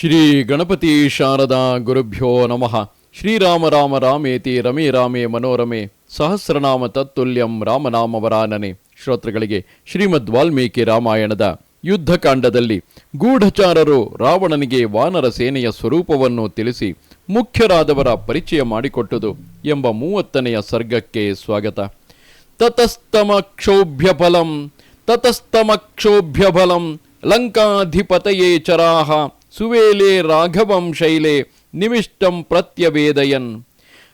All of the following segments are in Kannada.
ಶ್ರೀ ಗಣಪತಿ ಶಾರದಾ ಗುರುಭ್ಯೋ ನಮಃ. ಶ್ರೀರಾಮ ರಾಮ ರಾಮೇತಿ ರಮೇ ರಾಮೇ ಮನೋರಮೆ. ಸಹಸ್ರನಾಮ ತತ್ತುಲ್ಯಂ ರಾಮನಾಮವರಾನನೆ. ಶ್ರೋತೃಗಳಿಗೆ ಶ್ರೀಮದ್ ವಾಲ್ಮೀಕಿ ರಾಮಾಯಣದ ಯುದ್ಧಕಾಂಡದಲ್ಲಿ ಗೂಢಚಾರರು ರಾವಣನಿಗೆ ವಾನರ ಸೇನೆಯ ಸ್ವರೂಪವನ್ನು ತಿಳಿಸಿ ಮುಖ್ಯರಾದವರ ಪರಿಚಯ ಮಾಡಿಕೊಟ್ಟುದು ಎಂಬ ಮೂವತ್ತನೆಯ ಸರ್ಗಕ್ಕೆ ಸ್ವಾಗತ. ತತಸ್ತಮಕ್ಷೋಭ್ಯಫಲಂ ತತಸ್ತಮಕ್ಷೋಭ್ಯಫಲಂ ಲಂಕಾಧಿಪತಯೇ ಚರಾಹ ಸುವೇಲೆ ರಾಘವಂ ಶೈಲೆ ನಿವಿಷ್ಟಂ ಪ್ರತ್ಯವೇದಯನ್.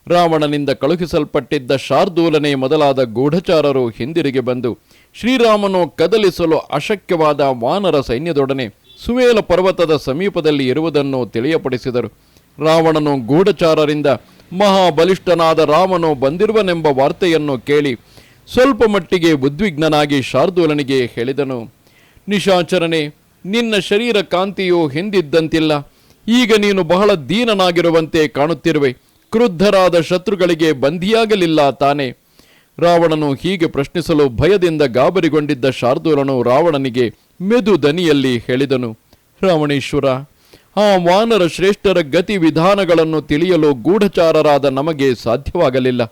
ರಾವಣನಿಂದ ಕಳುಹಿಸಲ್ಪಟ್ಟಿದ್ದ ಶಾರ್ದೂಲನೆ ಮೊದಲಾದ ಗೂಢಚಾರರು ಹಿಂದಿರುಗಿ ಬಂದು ಶ್ರೀರಾಮನು ಕದಲಿಸಲು ಅಶಕ್ಯವಾದ ವಾನರ ಸೈನ್ಯದೊಡನೆ ಸುವೇಲ ಪರ್ವತದ ಸಮೀಪದಲ್ಲಿ ಇರುವುದನ್ನು ತಿಳಿಯಪಡಿಸಿದರು. ರಾವಣನು ಗೂಢಚಾರರಿಂದ ಮಹಾಬಲಿಷ್ಠನಾದ ರಾಮನು ಬಂದಿರುವನೆಂಬ ವಾರ್ತೆಯನ್ನು ಕೇಳಿ ಸ್ವಲ್ಪ ಮಟ್ಟಿಗೆ ಉದ್ವಿಗ್ನನಾಗಿ ಶಾರ್ದೂಲನಿಗೆ ಹೇಳಿದನು. ನಿಶಾಚರನೆ ನಿನ್ನ ಶರೀರ ಕಾಂತಿಯು ಹಿಂದಿದ್ದಂತಿಲ್ಲ. ಈಗ ನೀನು ಬಹಳ ದೀನನಾಗಿರುವಂತೆ ಕಾಣುತ್ತಿರುವೆ. ಕ್ರುದ್ಧರಾದ ಶತ್ರುಗಳಿಗೆ ಬಂಧಿಯಾಗಲಿಲ್ಲ ತಾನೆ. ರಾವಣನು ಹೀಗೆ ಪ್ರಶ್ನಿಸಲು ಭಯದಿಂದ ಗಾಬರಿಗೊಂಡಿದ್ದ ಶಾರ್ದೂಲನು ರಾವಣನಿಗೆ ಮೆದು ದನಿಯಲ್ಲಿ ಹೇಳಿದನು, ರಾವಣೇಶ್ವರ, ಆ ವಾನರ ಶ್ರೇಷ್ಠರ ಗತಿ ವಿಧಾನಗಳನ್ನು ತಿಳಿಯಲು ಗೂಢಚಾರರಾದ ನಮಗೆ ಸಾಧ್ಯವಾಗಲಿಲ್ಲ.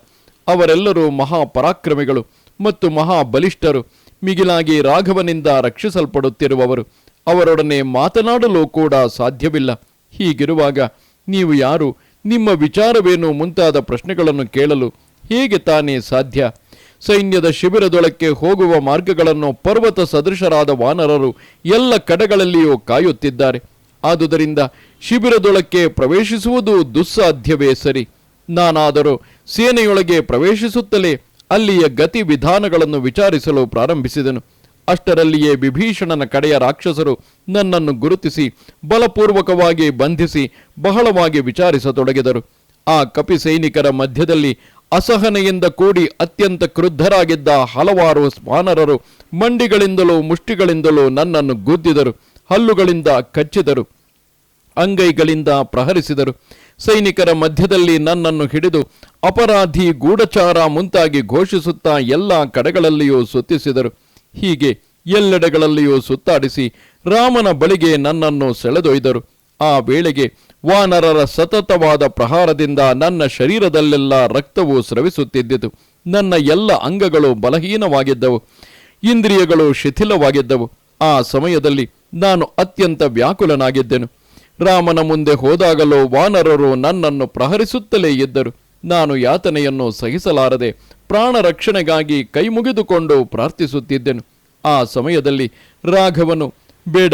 ಅವರೆಲ್ಲರೂ ಮಹಾಪರಾಕ್ರಮಿಗಳು ಮತ್ತು ಮಹಾಬಲಿಷ್ಠರು. ಮಿಗಿಲಾಗಿ ರಾಘವನಿಂದ ರಕ್ಷಿಸಲ್ಪಡುತ್ತಿರುವವರು. ಅವರೊಡನೆ ಮಾತನಾಡಲು ಕೂಡ ಸಾಧ್ಯವಿಲ್ಲ. ಹೀಗಿರುವಾಗ ನೀವು ಯಾರು? ನಿಮ್ಮ ವಿಚಾರವೇನು ಮುಂತಾದ ಪ್ರಶ್ನೆಗಳನ್ನು ಕೇಳಲು ಹೇಗೆ ತಾನೇ ಸಾಧ್ಯ? ಸೈನ್ಯದ ಶಿಬಿರದೊಳಕ್ಕೆ ಹೋಗುವ ಮಾರ್ಗಗಳನ್ನು ಪರ್ವತ ಸದೃಶರಾದ ವಾನರರು ಎಲ್ಲ ಕಡೆಗಳಲ್ಲಿಯೂ ಕಾಯುತ್ತಿದ್ದಾರೆ. ಆದುದರಿಂದ ಶಿಬಿರದೊಳಕ್ಕೆ ಪ್ರವೇಶಿಸುವುದು ದುಸ್ಸಾಧ್ಯವೇ ಸರಿ. ನಾನಾದರೂ ಸೇನೆಯೊಳಗೆ ಪ್ರವೇಶಿಸುತ್ತಲೇ ಅಲ್ಲಿಯ ಗತಿ ವಿಧಾನಗಳನ್ನು ವಿಚಾರಿಸಲು ಪ್ರಾರಂಭಿಸಿದನು. ಅಷ್ಟರಲ್ಲಿಯೇ ವಿಭೀಷಣನ ಕಡೆಯ ರಾಕ್ಷಸರು ನನ್ನನ್ನು ಗುರುತಿಸಿ, ಬಲಪೂರ್ವಕವಾಗಿ ಬಂಧಿಸಿ, ಬಹಳವಾಗಿ ವಿಚಾರಿಸತೊಡಗಿದರು. ಆ ಕಪಿ ಸೈನಿಕರ ಮಧ್ಯದಲ್ಲಿ ಅಸಹನೆಯಿಂದ ಕೂಡಿ ಅತ್ಯಂತ ಕ್ರುದ್ಧರಾಗಿದ್ದ ಹಲವಾರು ಸ್ವಾನರರು ಮಂಡಿಗಳಿಂದಲೂ ಮುಷ್ಟಿಗಳಿಂದಲೂ ನನ್ನನ್ನು ಗುದ್ದಿದರು, ಹಲ್ಲುಗಳಿಂದ ಕಚ್ಚಿದರು, ಅಂಗೈಗಳಿಂದ ಪ್ರಹರಿಸಿದರು. ಸೈನಿಕರ ಮಧ್ಯದಲ್ಲಿ ನನ್ನನ್ನು ಹಿಡಿದು ಅಪರಾಧಿ ಗೂಢಚಾರ ಮುಂತಾಗಿ ಘೋಷಿಸುತ್ತಾ ಎಲ್ಲ ಕಡೆಗಳಲ್ಲಿಯೂ ಸುತ್ತಿಸಿದರು. ಹೀಗೆ ಎಲ್ಲೆಡೆಗಳಲ್ಲಿಯೂ ಸುತ್ತಾಡಿಸಿ ರಾಮನ ಬಳಿಗೆ ನನ್ನನ್ನು ಸೆಳೆದೊಯ್ದರು. ಆ ವೇಳೆಗೆ ವಾನರರ ಸತತವಾದ ಪ್ರಹಾರದಿಂದ ನನ್ನ ಶರೀರದಲ್ಲೆಲ್ಲ ರಕ್ತವು ಸ್ರವಿಸುತ್ತಿದ್ದಿತು. ನನ್ನ ಎಲ್ಲ ಅಂಗಗಳು ಬಲಹೀನವಾಗಿದ್ದವು. ಇಂದ್ರಿಯಗಳು ಶಿಥಿಲವಾಗಿದ್ದವು. ಆ ಸಮಯದಲ್ಲಿ ನಾನು ಅತ್ಯಂತ ವ್ಯಾಕುಲನಾಗಿದ್ದೆನು. ರಾಮನ ಮುಂದೆ ಹೋದಾಗಲೂ ವಾನರರು ನನ್ನನ್ನು ಪ್ರಹರಿಸುತ್ತಲೇ ಇದ್ದರು. ನಾನು ಯಾತನೆಯನ್ನು ಸಹಿಸಲಾರದೆ ಪ್ರಾಣ ರಕ್ಷಣೆಗಾಗಿ ಕೈ ಮುಗಿದುಕೊಂಡು ಪ್ರಾರ್ಥಿಸುತ್ತಿದ್ದೆನು. ಆ ಸಮಯದಲ್ಲಿ ರಾಘವನು, ಬೇಡ,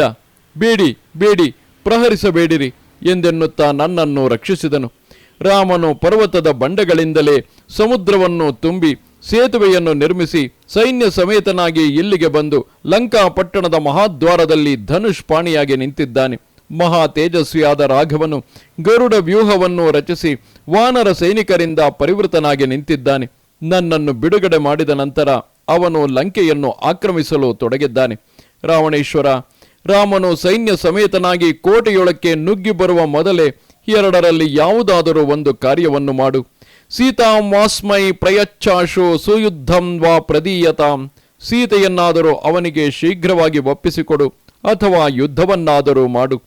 ಬೇಡಿ ಬೇಡಿ, ಪ್ರಹರಿಸಬೇಡಿರಿ ಎಂದೆನ್ನುತ್ತಾ ನನ್ನನ್ನು ರಕ್ಷಿಸಿದನು. ರಾಮನು ಪರ್ವತದ ಬಂಡೆಗಳಿಂದಲೇ ಸಮುದ್ರವನ್ನು ತುಂಬಿ ಸೇತುವೆಯನ್ನು ನಿರ್ಮಿಸಿ ಸೈನ್ಯ ಸಮೇತನಾಗಿ ಇಲ್ಲಿಗೆ ಬಂದು ಲಂಕಾ ಪಟ್ಟಣದ ಮಹಾದ್ವಾರದಲ್ಲಿ ಧನುಷ್ ಪಾಣಿಯಾಗಿ ನಿಂತಿದ್ದಾನೆ. ಮಹಾ ತೇಜಸ್ವಿಯಾದ ರಾಘವನು ಗರುಡ ವ್ಯೂಹವನ್ನು ರಚಿಸಿ ವಾನರ ಸೈನಿಕರಿಂದ ಪರಿವೃತನಾಗಿ ನಿಂತಿದ್ದಾನೆ. ನನ್ನನ್ನು ಬಿಡುಗಡೆ ಮಾಡಿದ ನಂತರ ಅವನು ಲಂಕೆಯನ್ನು ಆಕ್ರಮಿಸಲು ತೊಡಗಿದ್ದಾನೆ. ರಾವಣೇಶ್ವರ, ರಾಮನು ಸೈನ್ಯ ಸಮೇತನಾಗಿ ಕೋಟೆಯೊಳಕ್ಕೆ ನುಗ್ಗಿ ಬರುವ ಮೊದಲೇ ಎರಡರಲ್ಲಿ ಯಾವುದಾದರೂ ಒಂದು ಕಾರ್ಯವನ್ನು ಮಾಡು. ಸೀತಾಂ ವಾಸ್ಮೈ ಪ್ರಯಚ್ಛಾಶು ಸುಯುದ್ಧಂ ವಾ ಪ್ರದೀಯತಾಂ. ಸೀತೆಯನ್ನಾದರೂ ಅವನಿಗೆ ಶೀಘ್ರವಾಗಿ ಒಪ್ಪಿಸಿಕೊಡು ಅಥವಾ ಯುದ್ಧವನ್ನಾದರೂ ಮಾಡು.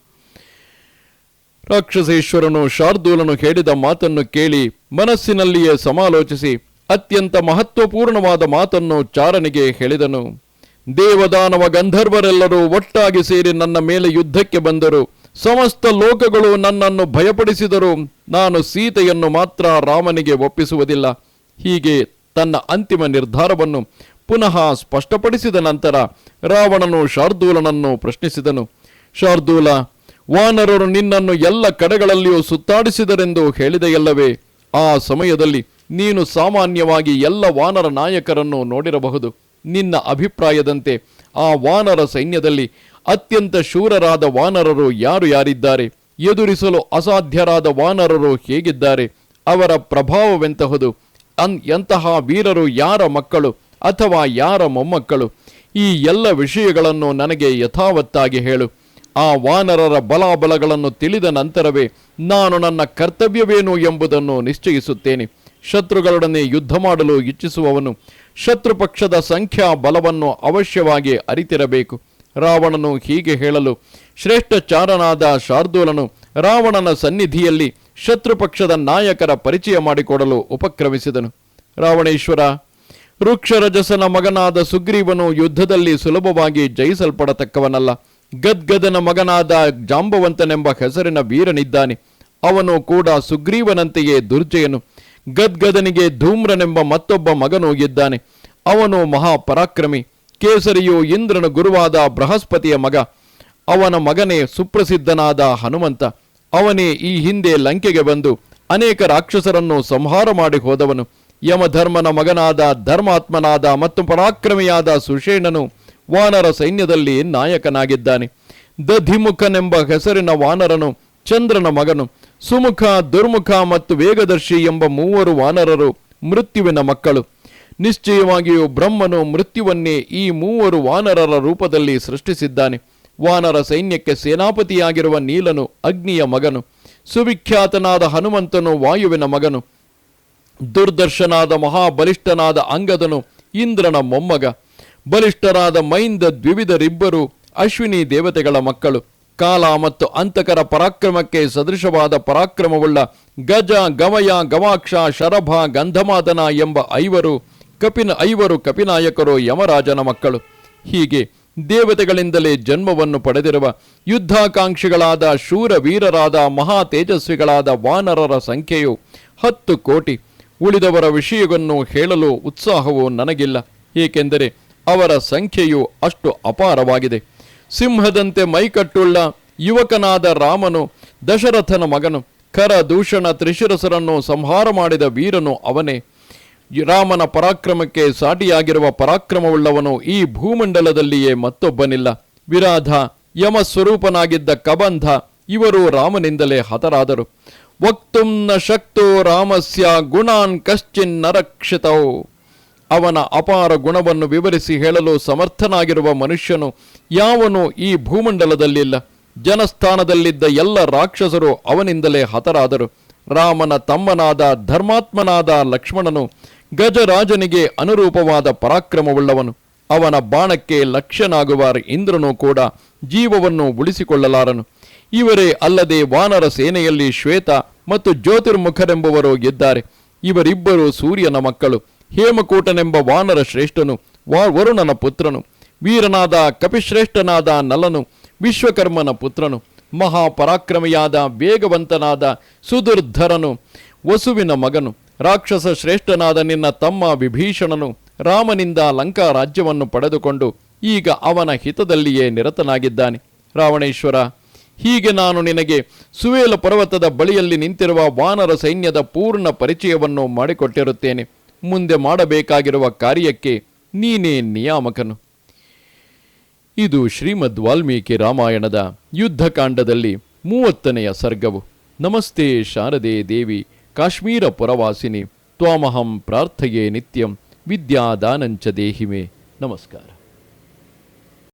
ರಾಕ್ಷಸೇಶ್ವರನು ಶಾರ್ದೂಲನು ಹೇಳಿದ ಮಾತನ್ನು ಕೇಳಿ ಮನಸ್ಸಿನಲ್ಲಿಯೇ ಸಮಾಲೋಚಿಸಿ ಅತ್ಯಂತ ಮಹತ್ವಪೂರ್ಣವಾದ ಮಾತನ್ನು ಚಾರನಿಗೆ ಹೇಳಿದನು. ದೇವದಾನವ ಗಂಧರ್ವರೆಲ್ಲರೂ ಒಟ್ಟಾಗಿ ಸೇರಿ ನನ್ನ ಮೇಲೆ ಯುದ್ಧಕ್ಕೆ ಬಂದರು. ಸಮಸ್ತ ಲೋಕಗಳು ನನ್ನನ್ನು ಭಯಪಡಿಸಿದರು. ನಾನು ಸೀತೆಯನ್ನು ಮಾತ್ರ ರಾಮನಿಗೆ ಒಪ್ಪಿಸುವುದಿಲ್ಲ. ಹೀಗೆ ತನ್ನ ಅಂತಿಮ ನಿರ್ಧಾರವನ್ನು ಪುನಃ ಸ್ಪಷ್ಟಪಡಿಸಿದ ನಂತರ ರಾವಣನು ಶಾರ್ದೂಲನನ್ನು ಪ್ರಶ್ನಿಸಿದನು. ಶಾರ್ದೂಲ, ವಾನರರು ನಿನ್ನನ್ನು ಎಲ್ಲ ಕಡೆಗಳಲ್ಲಿಯೂ ಸುತ್ತಾಡಿಸಿದರೆಂದು ಹೇಳಿದೆಯಲ್ಲವೇ? ಆ ಸಮಯದಲ್ಲಿ ನೀನು ಸಾಮಾನ್ಯವಾಗಿ ಎಲ್ಲ ವಾನರ ನಾಯಕರನ್ನು ನೋಡಿರಬಹುದು. ನಿನ್ನ ಅಭಿಪ್ರಾಯದಂತೆ ಆ ವಾನರ ಸೈನ್ಯದಲ್ಲಿ ಅತ್ಯಂತ ಶೂರರಾದ ವಾನರರು ಯಾರು ಯಾರಿದ್ದಾರೆ? ಎದುರಿಸಲು ಅಸಾಧ್ಯರಾದ ವಾನರರು ಹೇಗಿದ್ದಾರೆ? ಅವರ ಪ್ರಭಾವವೆಂತಹುದು? ಅನ್ ಎಂತಹ ವೀರರು ಯಾರ ಮಕ್ಕಳು ಅಥವಾ ಯಾರ ಮೊಮ್ಮಕ್ಕಳು? ಈ ಎಲ್ಲ ವಿಷಯಗಳನ್ನು ನನಗೆ ಯಥಾವತ್ತಾಗಿ ಹೇಳು. ಆ ವಾನರರ ಬಲಾಬಲಗಳನ್ನು ತಿಳಿದ ನಂತರವೇ ನಾನು ನನ್ನ ಕರ್ತವ್ಯವೇನು ಎಂಬುದನ್ನು ನಿಶ್ಚಯಿಸುತ್ತೇನೆ. ಶತ್ರುಗಳೊಡನೆ ಯುದ್ಧ ಮಾಡಲು ಇಚ್ಛಿಸುವವನು ಶತ್ರು ಪಕ್ಷದ ಸಂಖ್ಯಾ ಬಲವನ್ನು ಅವಶ್ಯವಾಗಿ ಅರಿತಿರಬೇಕು. ರಾವಣನು ಹೀಗೆ ಹೇಳಲು, ಶ್ರೇಷ್ಠ ಚಾರನಾದ ಶಾರ್ದೂಲನು ರಾವಣನ ಸನ್ನಿಧಿಯಲ್ಲಿ ಶತ್ರುಪಕ್ಷದ ನಾಯಕರ ಪರಿಚಯ ಮಾಡಿಕೊಡಲು ಉಪಕ್ರಮಿಸಿದನು. ರಾವಣೇಶ್ವರ ವೃಕ್ಷರಜಸನ ಮಗನಾದ ಸುಗ್ರೀವನು ಯುದ್ಧದಲ್ಲಿ ಸುಲಭವಾಗಿ ಜಯಿಸಲ್ಪಡತಕ್ಕವನಲ್ಲ. ಗದ್ಗದನ ಮಗನಾದ ಜಾಂಬವಂತನೆಂಬ ಹೆಸರಿನ ವೀರನಿದ್ದಾನೆ. ಅವನು ಕೂಡ ಸುಗ್ರೀವನಂತೆಯೇ ದುರ್ಜಯನು. ಗದ್ಗದನಿಗೆ ಧೂಮ್ರನೆಂಬ ಮತ್ತೊಬ್ಬ ಮಗನು ಇದ್ದಾನೆ ಅವನು ಮಹಾಪರಾಕ್ರಮಿ. ಕೇಸರಿಯು ಇಂದ್ರನ ಗುರುವಾದ ಬೃಹಸ್ಪತಿಯ ಮಗ. ಅವನ ಮಗನೇ ಸುಪ್ರಸಿದ್ಧನಾದ ಹನುಮಂತ. ಅವನೇ ಈ ಹಿಂದೆ ಲಂಕೆಗೆ ಬಂದು ಅನೇಕ ರಾಕ್ಷಸರನ್ನು ಸಂಹಾರ ಮಾಡಿ ಹೋದವನು. ಯಮಧರ್ಮನ ಮಗನಾದ ಧರ್ಮಾತ್ಮನಾದ ಮತ್ತು ಪರಾಕ್ರಮಿಯಾದ ಸುಷೇಣನು ವಾನರ ಸೈನ್ಯದಲ್ಲಿ ನಾಯಕನಾಗಿದ್ದಾನೆ. ದಧಿಮುಖನೆಂಬ ಹೆಸರಿನ ವಾನರನು ಚಂದ್ರನ ಮಗನು. ಸುಮುಖ, ದುರ್ಮುಖ ಮತ್ತು ವೇಗದರ್ಶಿ ಎಂಬ ಮೂವರು ವಾನರರು ಮೃತ್ಯುವಿನ ಮಕ್ಕಳು. ನಿಶ್ಚಯವಾಗಿಯೂ ಬ್ರಹ್ಮನು ಮೃತ್ಯುವನ್ನೇ ಈ ಮೂವರು ವಾನರರ ರೂಪದಲ್ಲಿ ಸೃಷ್ಟಿಸಿದ್ದಾನೆ. ವಾನರ ಸೈನ್ಯಕ್ಕೆ ಸೇನಾಪತಿಯಾಗಿರುವ ನೀಲನು ಅಗ್ನಿಯ ಮಗನು. ಸುವಿಖ್ಯಾತನಾದ ಹನುಮಂತನು ವಾಯುವಿನ ಮಗನು. ದುರ್ದರ್ಶನಾದ ಮಹಾಬಲಿಷ್ಠನಾದ ಅಂಗದನು ಇಂದ್ರನ ಮೊಮ್ಮಗ. ಬಲಿಷ್ಠರಾದ ಮೈಂದ ದ್ವಿವಿಧರಿಬ್ಬರು ಅಶ್ವಿನಿ ದೇವತೆಗಳ ಮಕ್ಕಳು. ಕಾಲ ಮತ್ತು ಅಂತಕರ ಪರಾಕ್ರಮಕ್ಕೆ ಸದೃಶವಾದ ಪರಾಕ್ರಮವುಳ್ಳ ಗಜ, ಗಮಯ ಗವಾಕ್ಷ ಶರಭ, ಗಂಧಮಾದನ ಎಂಬ ಐವರು ಕಪಿನ, ಐವರು ಕಪಿನಾಯಕರು ಯಮರಾಜನ ಮಕ್ಕಳು. ಹೀಗೆ ದೇವತೆಗಳಿಂದಲೇ ಜನ್ಮವನ್ನು ಪಡೆದಿರುವ ಯುದ್ಧಾಕಾಂಕ್ಷಿಗಳಾದ ಶೂರ ವೀರರಾದ ಮಹಾ ತೇಜಸ್ವಿಗಳಾದ ವಾನರರ ಸಂಖ್ಯೆಯು ಹತ್ತು ಕೋಟಿ. ಉಳಿದವರ ವಿಷಯವನ್ನು ಹೇಳಲು ಉತ್ಸಾಹವು ನನಗಿಲ್ಲ, ಏಕೆಂದರೆ ಅವರ ಸಂಖ್ಯೆಯು ಅಷ್ಟು ಅಪಾರವಾಗಿದೆ. ಸಿಂಹದಂತೆ ಮೈಕಟ್ಟುಳ್ಳ ಯುವಕನಾದ ರಾಮನು, ದಶರಥನ ಮಗನು, ಕರ ದೂಷಣ ತ್ರಿಶಿರಸರನ್ನು ಸಂಹಾರ ಮಾಡಿದ ವೀರನು ಅವನೇ. ರಾಮನ ಪರಾಕ್ರಮಕ್ಕೆ ಸಾಟಿಯಾಗಿರುವ ಪರಾಕ್ರಮವುಳ್ಳವನು ಈ ಭೂಮಂಡಲದಲ್ಲಿಯೇ ಮತ್ತೊಬ್ಬನಿಲ್ಲ. ವಿರಾಧ ಯಮ ಸ್ವರೂಪನಾಗಿದ್ದ ಕಬಂಧ, ಇವರು ರಾಮನಿಂದಲೇ ಹತರಾದರು. ವಕ್ತುಂ ನ ಶಕ್ತೋ ರಾಮಸ್ಯ ಗುಣಾನ್ ಕಶ್ಚಿನ್ ನರಕ್ಷಿತೌ. ಅವನ ಅಪಾರ ಗುಣವನ್ನು ವಿವರಿಸಿ ಹೇಳಲು ಸಮರ್ಥನಾಗಿರುವ ಮನುಷ್ಯನು ಯಾವನು ಈ ಭೂಮಂಡಲದಲ್ಲಿಲ್ಲ. ಜನಸ್ಥಾನದಲ್ಲಿದ್ದ ಎಲ್ಲ ರಾಕ್ಷಸರು ಅವನಿಂದಲೇ ಹತರಾದರು. ರಾಮನ ತಮ್ಮನಾದ, ಧರ್ಮಾತ್ಮನಾದ ಲಕ್ಷ್ಮಣನು ಗಜರಾಜನಿಗೆ ಅನುರೂಪವಾದ ಪರಾಕ್ರಮವುಳ್ಳವನು. ಅವನ ಬಾಣಕ್ಕೆ ಲಕ್ಷ್ಯನಾಗುವ ಇಂದ್ರನು ಕೂಡ ಜೀವವನ್ನು ಉಳಿಸಿಕೊಳ್ಳಲಾರನು. ಇವರೇ ಅಲ್ಲದೆ ವಾನರ ಸೇನೆಯಲ್ಲಿ ಶ್ವೇತ ಮತ್ತು ಜ್ಯೋತಿರ್ಮುಖರೆಂಬುವರು ಇದ್ದಾರೆ ಇವರಿಬ್ಬರು ಸೂರ್ಯನ ಮಕ್ಕಳು. ಹೇಮಕೂಟನೆಂಬ ವಾನರ ಶ್ರೇಷ್ಠನು ವರುಣನ ಪುತ್ರನು, ವೀರನಾದ ಕಪಿಶ್ರೇಷ್ಠನಾದ ನಲನು, ವಿಶ್ವಕರ್ಮನ ಪುತ್ರನು, ಮಹಾಪರಾಕ್ರಮಿಯಾದ ವೇಗವಂತನಾದ ಸುದುರ್ಧರನು ವಸುವಿನ ಮಗನು, ರಾಕ್ಷಸ ಶ್ರೇಷ್ಠನಾದ ನಿನ್ನ ತಮ್ಮ ವಿಭೀಷಣನು, ರಾಮನಿಂದ ಲಂಕಾ ರಾಜ್ಯವನ್ನು ಪಡೆದುಕೊಂಡು ಈಗ ಅವನ ಹಿತದಲ್ಲಿಯೇ ನಿರತನಾಗಿದ್ದಾನೆ. ರಾವಣೇಶ್ವರ, ಹೀಗೆ ನಾನು ನಿನಗೆ ಸುವೇಲ ಪರ್ವತದ ಬಳಿಯಲ್ಲಿ ನಿಂತಿರುವ ವಾನರ ಸೈನ್ಯದ ಪೂರ್ಣ ಪರಿಚಯವನ್ನು ಮಾಡಿಕೊಟ್ಟಿರುತ್ತೇನೆ. ಮುಂದೆ ಮಾಡಬೇಕಾಗಿರುವ ಕಾರ್ಯಕ್ಕೆ ನೀನೇ ನಿಯಾಮಕನು. ಇದು ಶ್ರೀಮದ್ ವಾಲ್ಮೀಕಿ ರಾಮಾಯಣದ ಯುದ್ಧಕಾಂಡದಲ್ಲಿ ಮೂವತ್ತನೆಯ ಸರ್ಗವು. ನಮಸ್ತೆ ಶಾರದೆ ದೇವಿ, ಕಾಶ್ಮೀರ ಪುರವಾಸಿನಿ, ತ್ವಾಮಹಂ ಪ್ರಾರ್ಥಯೇ ನಿತ್ಯಂ, ವಿದ್ಯಾದಾನಂಚ ದೇಹಿಮೆ. ನಮಸ್ಕಾರ.